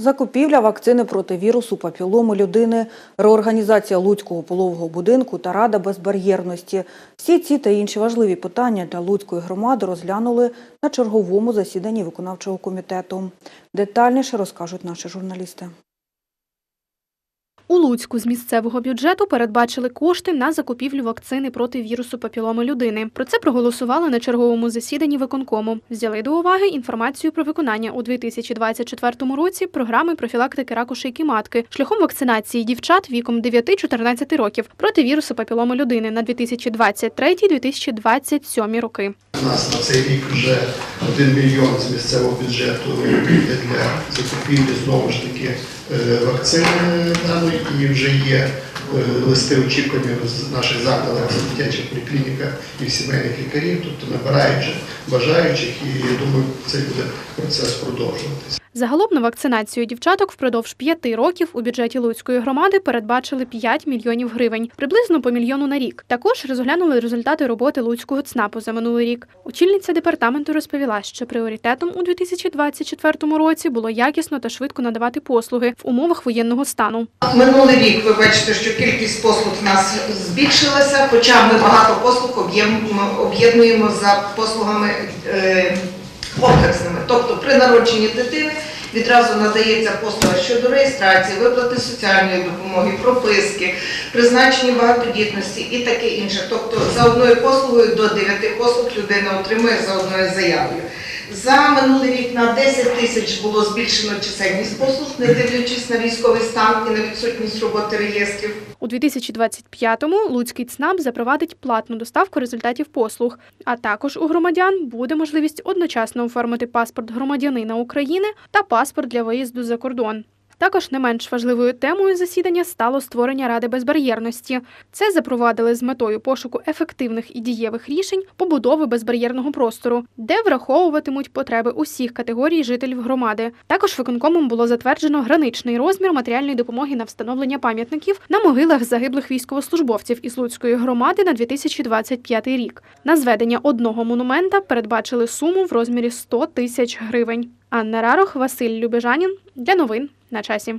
Закупівля вакцини проти вірусу папілому людини, реорганізація Луцького пологового будинку та Рада безбар'єрності. Всі ці та інші важливі питання для Луцької громади розглянули на черговому засіданні виконавчого комітету. Детальніше розкажуть наші журналісти. У Луцьку з місцевого бюджету передбачили кошти на закупівлю вакцини проти вірусу папіломи людини. Про це проголосували на черговому засіданні виконкому. Взяли до уваги інформацію про виконання у 2024 році програми профілактики раку шийки матки шляхом вакцинації дівчат віком 9-14 років проти вірусу папіломи людини на 2023-2027 роки. У нас на цей рік вже 1 мільйон з місцевого бюджету для закупівлі знову ж таки е, вакцини даної і вже є е, листи очікування в наших закладах, в дитячих поліклініках і в сімейних лікарів, тобто набираючи бажаючих і я думаю, цей буде процес продовжуватися. Загалом на вакцинацію дівчаток впродовж п'яти років у бюджеті Луцької громади передбачили 5 мільйонів гривень, приблизно по мільйону на рік. Також розглянули результати роботи Луцького ЦНАПу за минулий рік. Очільниця департаменту розповіла, що пріоритетом у 2024 році було якісно та швидко надавати послуги в умовах воєнного стану. Минулий рік ви бачите, що кількість послуг в нас збільшилася, хоча ми багато послуг об'єднуємо за послугами е, комплексними. Тобто при народженні дитини відразу надається послуга щодо реєстрації, виплати соціальної допомоги, прописки, призначення багатодітності і таке інше. Тобто за одною послугою до 9 послуг людина отримує за одною заявою. За минулий рік на 10 тисяч було збільшено чисельність послуг, не дивлячись на військовий стан і на відсутність роботи реєстрів. У 2025-му Луцький ЦНАП запровадить платну доставку результатів послуг. А також у громадян буде можливість одночасно оформити паспорт громадянина України та паспорт для виїзду за кордон. Також не менш важливою темою засідання стало створення Ради безбар'єрності. Це запровадили з метою пошуку ефективних і дієвих рішень побудови безбар'єрного простору, де враховуватимуть потреби усіх категорій жителів громади. Також виконкомом було затверджено граничний розмір матеріальної допомоги на встановлення пам'ятників на могилах загиблих військовослужбовців із Луцької громади на 2025 рік. На зведення одного монумента передбачили суму в розмірі 100 тисяч гривень. Анна Рарох, Василь Любежанін для новин на часі.